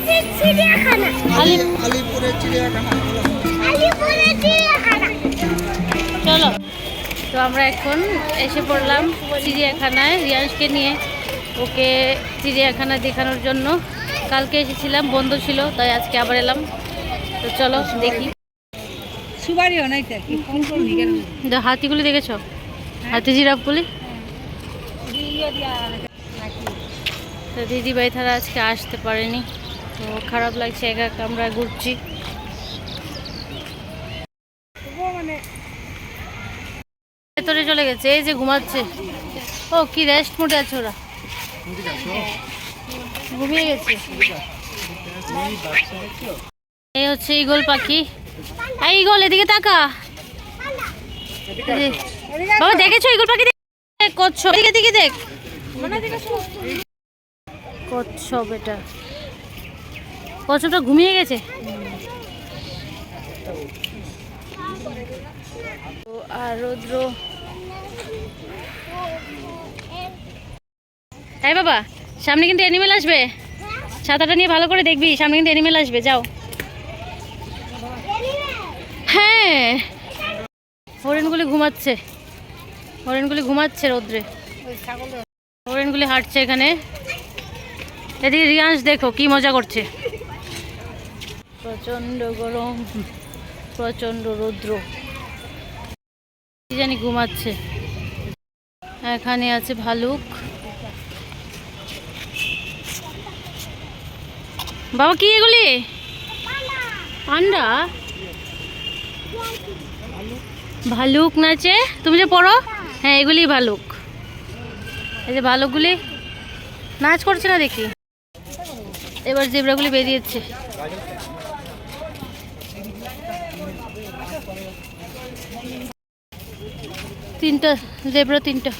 আছি চিড়িয়াখানা। আলিপুরের চিড়িয়াখানা। আলিপুরের চিড়িয়াখানা। চলো। তো আমরা এখন এসে পড়লাম চিড়িয়াখানায় রিয়াংশকে নিয়ে। ওকে চিড়িয়াখানা দেখানোর জন্য। কালকে এসেছিলাম বন্ধ ছিল তাই আজকে আবার এলাম। তো চলো দেখি। সুবারিও নাই তো হাতিগুলি দেখেছ? হাতি জিরাফগুলি তো দিদি ভাই তারা আজকে আসতে পারেনি। খারাপ লাগছে, একা আমরা ঘুরছি। ভেতরে চলে গেছে, এই যে ঘুমাচ্ছে। ও, কি রেস্ট মোডে আছে ওরা? ঘুমিয়ে গেছে। এই হচ্ছে ইগল পাখি। এই ইগল এদিকে তাকা। বাবা, দেখেছ ইগল পাখি দেখ- কচ্ছপ? এদিকে দেখ। কচ্ছপ এটা। কচ্ছপটা ঘুমিয়ে গেছে। আর রৌদ্র। তাই বাবা সামনে কিন্তু অ্যানিমেল আসবে। ছাতাটা নিয়ে ভালো করে দেখবি সামনে কিন্তু অ্যানিমেল আসবে যাও। হ্যাঁ। হরিণগুলি ঘুমাচ্ছে। হরিণগুলি ঘুমাচ্ছে রোদ্রে। হরিণগুলি হাঁটছে এখানে। এদিকে রিয়াংশ দেখো কি মজা করছে। প্রচণ্ড গরম প্রচণ্ড রৌদ্র। কি জানি ঘুমাচ্ছে। এখানে আছে ভালুক। বাবা, কি এগুলি? পান্ডা? ভালুক নাচে তুমি যে পড়ো? হ্যাঁ এগুলি ভালুক। এই যে ভালুকগুলি। নাচ করছে না দেখি। এবার জেবরাগুলি বেরিয়েছে। তিনটা জেবরা তিনটা।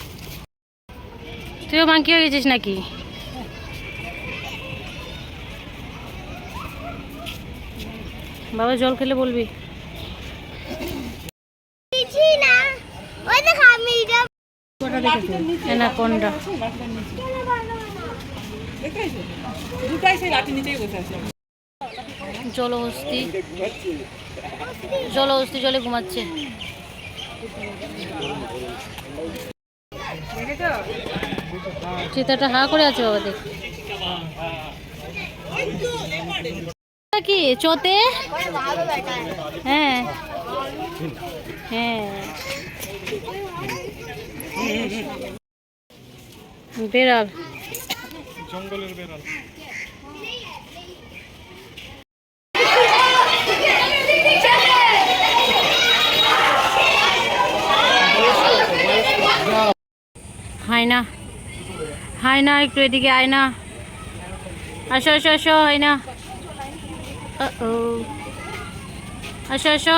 তুইও মাংকি হয়ে গেছিস নাকি? বাবা জল খেলে বলবি। কিছু না। ওই দেখো আমি এটা অ্যানাকোন্ডা। দুটাই সেই লাঠি নিচেই বসে আছে। জলহস্তি জলহস্তি জলে ঘুমাচ্ছে। চিতাটা হা করে আছে বাবা দেখ। কি, চোতে? হ্যাঁ। হ্যাঁ। বেড়াল। জঙ্গলের বেড়াল। হাই না হাই না একটু এদিকে আয় না আসো আসো আসো হাই না ও আসো। আসো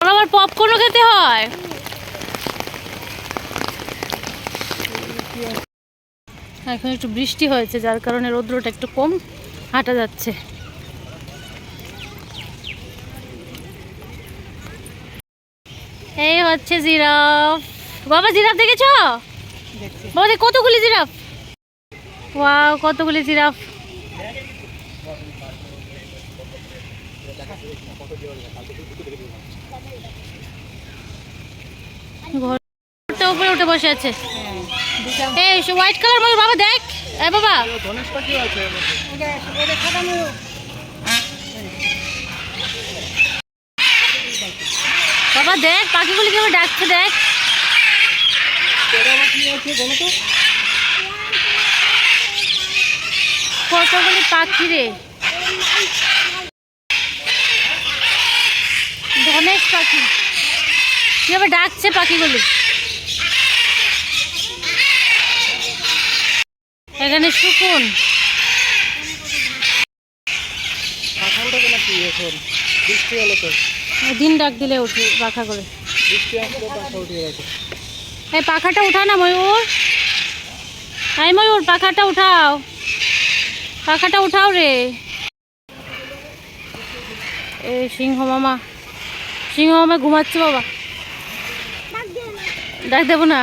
আবার পপকর্নও খেতে হয়? এখন একটু বৃষ্টি হয়েছে, যার কারণে রৌদ্রটা একটু কম হাঁটা যাচ্ছে। এই হচ্ছে জিরাফ। বাবা জিরাফ দেখেছ? বাবা দেখ কতগুলি জিরাফ? ওয়াও কতগুলি জিরাফ। ঘরটা উপরে উঠে বসে আছে। এই হোয়াইট কালার ময়ূর বাবা দেখ। এ বাবা। ধনেশ পাখি আছে। বাবা, দেখ পাখিগুলি কেউ ডাকছে দেখ। কতগুলি পাখি রে। ধনেশ পাখি। কীভাবে ডাকছে পাখিগুলি? এখানে শুকুন। এখন বৃষ্টি হলো তো। দিন ডাক দিলে উঠে পাখা করে। এই পাখাটা উঠাও না ময়ূর। এই ময়ূর, পাখাটা উঠাও। পাখাটা উঠাও রে। এ সিংহ মামা সিংহ মামা ঘুমাচ্ছে বাবা। ডাক দেবো না।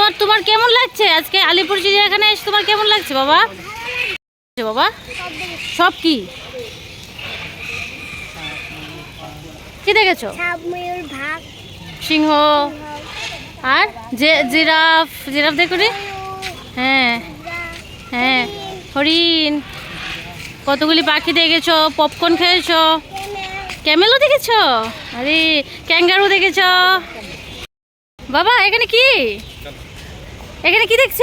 তোমার তোমার কেমন লাগছে? আজকে আলিপুর চিড়িয়াখানায় এসে তোমার কেমন লাগছে বাবা বাবা? সব কি? কি দেখেছ? সিংহ। আর যে জিরাফ জিরাফ দেখো রে হ্যাঁ হ্যাঁ হরিণ। কতগুলি পাখি দেখেছ? পপকর্ন খেয়েছো? ক্যামেলও দেখেছ? আরে ক্যাঙ্গারু দেখেছ? বাবা এখানে কি? এখানে কি দেখছ?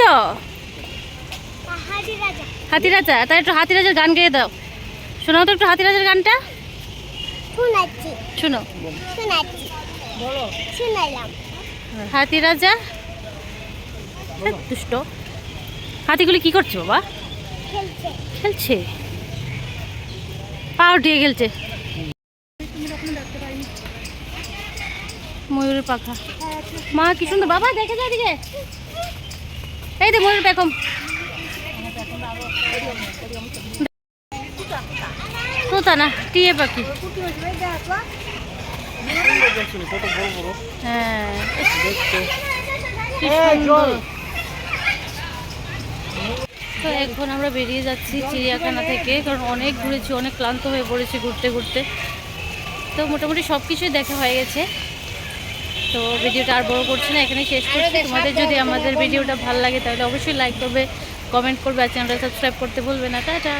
হাতি রাজা। তাই একটু হাতি রাজার গান গেয়ে দাও। শোনাও তো একটু হাতি রাজার গানটা। শোনাচ্ছি শোনো। শোনাচ্ছি বলো। শোনাইলাম। হাতি রাজা? দুষ্ট। হাতিগুলি কি করছে বাবা? খেলছে। পা উঠিয়ে খেলছে। ময়ূরের পাখা। মা কি সুন্দর। বাবা দেখে যা এদিকে। এই দে ময়ূর পেখম। তোতা না টিয়ে পাখি। হ্যাঁ। তো এখন আমরা বেরিয়ে যাচ্ছি চিড়িয়াখানা থেকে কারণ অনেক ঘুরেছি অনেক ক্লান্ত হয়ে পড়েছি ঘুরতে ঘুরতে। তো মোটামুটি সব কিছুই দেখা হয়ে গেছে। তো ভিডিওটা আর বড় করছি না এখানে শেষ করছি। তোমাদের যদি আমাদের ভিডিওটা ভালো লাগে তাহলে অবশ্যই লাইক করবে কমেন্ট করবে আর চ্যানেলটা সাবস্ক্রাইব করতে ভুলবে না। টাটা।